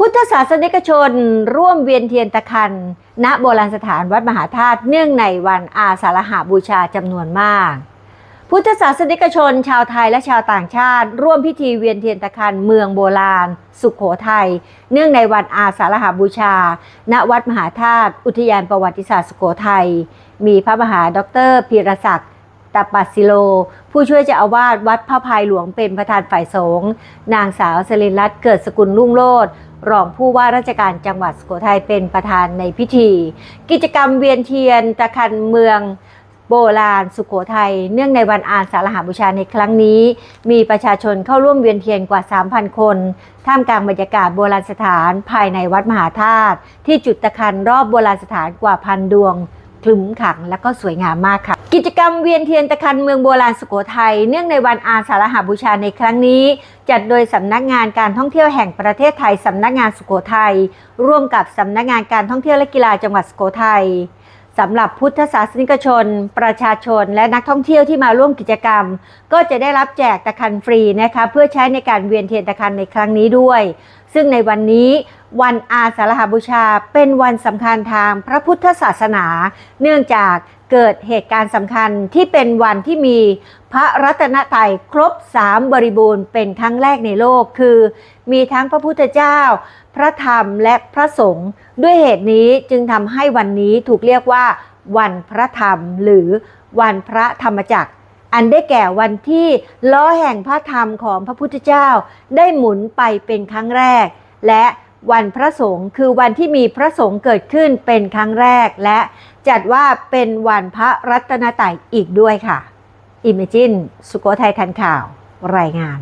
พุทธศาสนิกชนร่วมเวียนเทียนตะคัน ณโบราณสถานวัดมหาธาตุเนื่องในวันอาสาฬหาบูชาจำนวนมาก พุทธศาสนิกชน ชาวไทยและชาวต่างชาติ ร่วมพิธีเวียนเทียนตะคันเมืองโบราณ สุขโขทัยเนื่องในวันอาสาฬหาบูชา ณวัดมหาธาตุอุทยานประวัติศาสตร์สุโขทัยมีพระมหาดรพีรศักดิ์ตาปัสสิโล ผู้ช่วยเจ้าอาวาสวัดพระพายหลวงเป็นประธานฝ่ายสงฆ์นางสาวสลินรัตน์เกิดสกุลรุ่งโรจน์ รองผู้ว่าราชการจังหวัดสุโขทัยเป็นประธานในพิธี กิจกรรมเวียนเทียนตะคันเมืองโบราณสุโขทัยเนื่องในวันอาสาฬหาบูชาในครั้งนี้ มีประชาชนเข้าร่วมเวียนเทียนกว่า 3,000 คน ท่ามกลางบรรยากาศโบราณสถานภายในวัดมหาธาตุที่จุดตะคันรอบโบราณสถานกว่าพันดวง คลึ้มขัง และก็สวยงามมากค่ะ กิจกรรมเวียนเทียนตะคันเมืองโบราณสุโขทัยเนื่องในวันอาสาฬหาบูชาในครั้งนี้ จัดโดยสำนักงานการท่องเที่ยวแห่งประเทศไทยสำนักงานสุโขทัยร่วมกับสำนักงานการท่องเที่ยวและกีฬาจังหวัดสุโขทัยสำหรับพุทธศาสนิกชน ประชาชน และนักท่องเที่ยวที่มาร่วมกิจกรรม ก็จะได้รับแจกตะคันฟรีนะคะเพื่อใช้ในการเวียนเทียนตะคันในครั้งนี้ด้วย ซึ่งในวันนี้วันอาสาฬหบูชาเป็นวันสำคัญทางพระพุทธศาสนา เนื่องจากเกิดเหตุการณ์สำคัญที่เป็นวันที่มีพระรัตนตรัยครบสามบริบูรณ์เป็นครั้งแรกในโลกคือ มีทั้งพระพุทธเจ้า พระธรรมและพระสงฆ์ด้วยเหตุนี้จึงทำให้วันนี้ถูกเรียกว่า วันพระธรรมหรือวันพระธรรมจักร อันได้แก่วันที่ล้อแห่งพระธรรมของพระพุทธเจ้า ได้หมุนไปเป็นครั้งแรก และวันพระสงฆ์คือวันที่มีพระสงฆ์เกิดขึ้นเป็นครั้งแรก และจัดว่าเป็นวันพระรัตนตรัยอีกด้วยค่ะ อิมเมจินสุโขทัยทันข่าว รายงาน